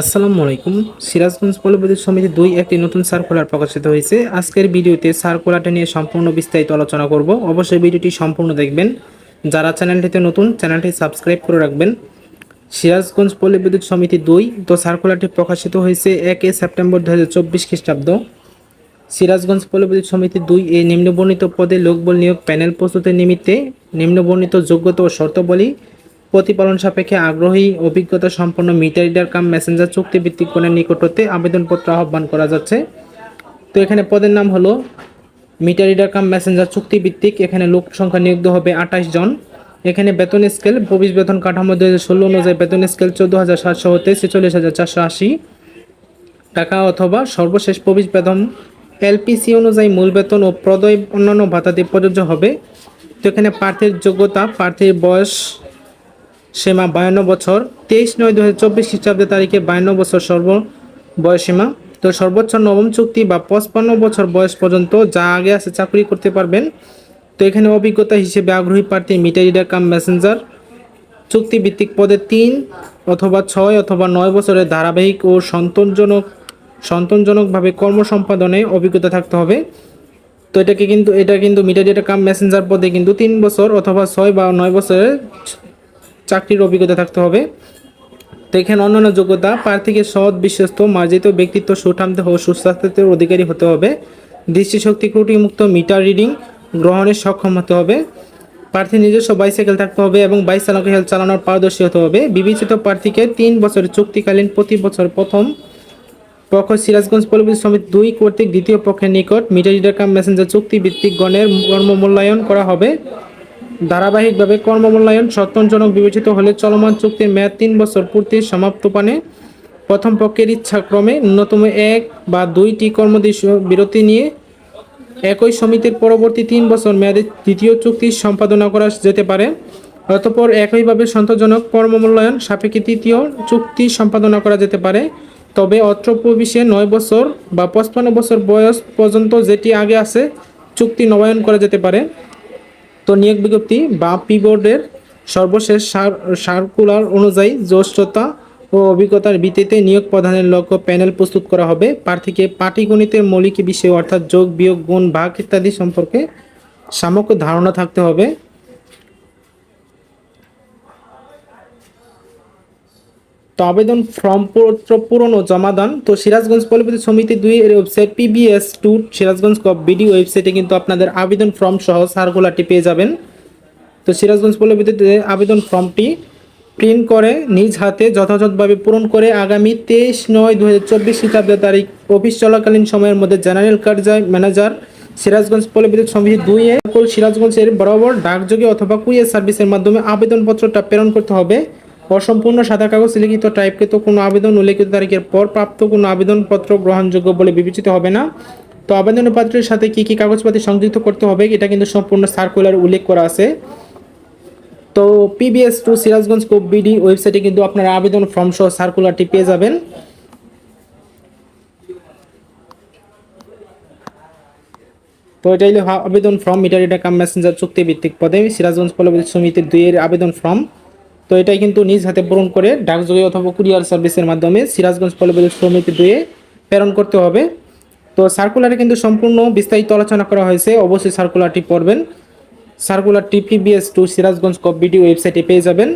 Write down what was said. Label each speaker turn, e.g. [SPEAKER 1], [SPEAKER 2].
[SPEAKER 1] আসসালামু আলাইকুম। সিরাজগঞ্জ পল্লবিদ্যুৎ সমিতি দুই একটি নতুন সার্কুলার প্রকাশিত হয়েছে। আজকের ভিডিওতে সার্কুলারটা নিয়ে সম্পূর্ণ বিস্তারিত আলোচনা করব। অবশ্যই ভিডিওটি সম্পূর্ণ দেখবেন। যারা চ্যানেলটিতে নতুন, চ্যানেলটি সাবস্ক্রাইব করে রাখবেন। সিরাজগঞ্জ পল্লবিদ্যুৎ সমিতি দুই, তো সার্কুলারটি প্রকাশিত হয়েছে একে সেপ্টেম্বর দু হাজার চব্বিশ খ্রিস্টাব্দ। সিরাজগঞ্জ পল্লবিদ্যুৎ সমিতি দুই এই নিম্নবর্ণিত পদে লোকবল নিয়োগ প্যানেল প্রস্তুতের নিমিত্তে নিম্নবর্ণিত যোগ্যতা ও শর্তাবলী প্রতিপালন সাপেক্ষে আগ্রহী, অভিজ্ঞতা সম্পন্ন মিটার রিডার কাম মেসেঞ্জার চুক্তিভিত্তিক কোণের নিকট হতে আবেদনপত্র আহ্বান করা যাচ্ছে। তো এখানে পদের নাম হলো মিটার রিডার কাম মেসেঞ্জার চুক্তিভিত্তিক, এখানে লোক সংখ্যা নিয়োগ হবে আঠাশ জন। এখানে বেতন স্কেল ভবিষ বেতন কাঠামো দুই হাজার ষোলো অনুযায়ী বেতন স্কেল চোদ্দ হাজার সাতশো হতে ছেচল্লিশ হাজার চারশো আশি। টাকা অথবা সর্বশেষ প্রবেশ বেতন এলপিসি অনুযায়ী মূল বেতন ও প্রদয় অন্যান্য ভাতাতে প্রযোজ্য হবে। তো এখানে প্রার্থীর যোগ্যতা, প্রার্থীর বয়স সীমা বায়ান্ন বছর, তেইশ নয় দু হাজার চব্বিশ খ্রিস্টাব্দের তারিখে বায়ান্ন বছর সর্ব বয়সীমা। তো সর্বোচ্চ নবম চুক্তি বা পঁচপান্ন বছর বয়স পর্যন্ত যা আগে আছে চাকরি করতে পারবেন। তো এখানে অভিজ্ঞতা হিসেবে আগ্রহী প্রার্থী মিটার রিডার কাম মেসেঞ্জার। চুক্তিভিত্তিক পদে তিন অথবা ছয় অথবা নয় বছরের ধারাবাহিক ও সন্তোষজনক, সন্তোষজনকভাবে কর্ম সম্পাদনে অভিজ্ঞতা থাকতে হবে। তো এটাকে কিন্তু, এটা কিন্তু মিটার ডেটা কাম মেসেঞ্জার পদে কিন্তু তিন বছর অথবা ছয় বা নয় বছরের চাকরির অভিজ্ঞতা থাকতে হবে। তো এখানে অন্যান্য যোগ্যতা, প্রার্থীকে সৎ, বিশ্বস্ত, মার্জিত ব্যক্তিত্ব সুঠামদেহ সুস্বাস্থ্যের অধিকারী হতে হবে। দৃষ্টিশক্তি ত্রুটিমুক্ত মিটার রিডিং গ্রহণের সক্ষম হতে হবে। প্রার্থী নিজস্ব বাইসাইকেল থাকতে হবে এবং বাইক হেলথ চালানোর পারদর্শী হতে হবে। বিবেচিত প্রার্থীকে তিন বছরের চুক্তিকালীন প্রতি বছর প্রথম পক্ষ সিরাজগঞ্জ পল্লবী সমিতি দুই কর্তৃক দ্বিতীয় পক্ষের নিকট মিটার রিডার কাম মেসেঞ্জার চুক্তি ভিত্তিক গণের কর্মমূল্যায়ন করা হবে। ধারাবাহিকভাবে কর্মমূল্যায়ন সত্তনজনক বিবেচিত হলে চলমান চুক্তির মেয়াদ তিন বছর পূর্তির সমাপ্তপানে প্রথম পক্ষের ইচ্ছাক্রমে ন্যূনতম এক বা দুইটি কর্মদিবস বিরতি নিয়ে একই সমিতির পরবর্তী তিন বছর মেয়াদে দ্বিতীয় চুক্তি সম্পাদনা করা যেতে পারে। অতপর একইভাবে সন্তোষজনক কর্মমূল্যায়ন সাপেক্ষে তৃতীয় চুক্তি সম্পাদনা করা যেতে পারে। তবে অত্র প্রবিশে নয় বছর বা পঁচপান্ন বছর বয়স পর্যন্ত যেটি আগে আছে, চুক্তি নবায়ন করা যেতে পারে। তো নিয়োগ বিজ্ঞপ্তি বা পি বোর্ডের সর্বশেষ সার- সার্কুলার অনুযায়ী জ্যেষ্ঠতা ও অভিজ্ঞতার ভিত্তিতে নিয়োগ প্রধানের লক্ষ্য প্যানেল প্রস্তুত করা হবে। প্রার্থীকে পাটিগণিতের মৌলিক বিষয় অর্থাৎ যোগ, বিয়োগ, গুণ, ভাগ ইত্যাদি সম্পর্কে সামগ্রিক ধারণা থাকতে হবে। তো আবেদন ফর্ম পূরণ ও জমা জমাদান তো সিরাজগঞ্জ পল্লবিদ্যুৎ সমিতি দুই এর website PBS two Sirajganj coop BD ওয়েবসাইটে কিন্তু আপনাদের আবেদন ফর্ম সহ সার্কুলারটি পেয়ে যাবেন। তো সিরাজগঞ্জ পল্লবিদ্যুৎ আবেদন ফর্মটি প্রিন্ট করে নিজ হাতে যথাযথভাবে পূরণ করে আগামী তেইশ নয় দু হাজার চব্বিশ খ্রিস্টাব্দ তারিখ অফিস চলাকালীন সময়ের মধ্যে জেনারেল কার্যালয় ম্যানেজার সিরাজগঞ্জ পল্লবিদ্যুৎ সমিতি দুই এ সকল সিরাজগঞ্জের বরাবর ডাকযোগে অথবা কুরিয়ার সার্ভিসের মাধ্যমে আবেদনপত্রটা প্রেরণ করতে হবে। অসম্পূর্ণ সাদা কাগজ লিখিত টাইপকৃত কোনো আবেদন উল্লেখিত তারিখের পর প্রাপ্ত কোনো আবেদনপত্র গ্রহণযোগ্য বলে বিবেচিত হবে না। তো আবেদনপত্রের সাথে কী কী কাগজপাতি সংযুক্ত করতে হবে এটা কিন্তু সম্পূর্ণ সার্কুলার উল্লেখ করা আছে। তো PBS two Sirajganj coop BD ওয়েবসাইটে কিন্তু আপনারা আবেদন ফর্ম সহ সার্কুলারটি পেয়ে যাবেন। তো এটা হলো আবেদন ফর্ম মিটার কাম মেসেঞ্জার চুক্তি ভিত্তিক পদে সিরাজগঞ্জ পল্লবিদ্যুৎ সমিতির দুইয়ের আবেদন ফর্ম তো এটাই কিন্তু নিজ হাতে পূরণ করে ডাকযোগে অথবা কুরিয়ার সার্ভিসের মাধ্যমে সিরাজগঞ্জ পলবেল সমিতি দুয়ে প্রেরণ করতে হবে। তো সার্কুলারে কিন্তু সম্পূর্ণ বিস্তারিত আলোচনা করা হয়েছে। অবশ্যই সার্কুলারটি পড়বেন। সার্কুলারটি টিপিবিএস টু সিরাজগঞ্জ কপ বিডি ওয়েবসাইটে পেয়ে যাবেন।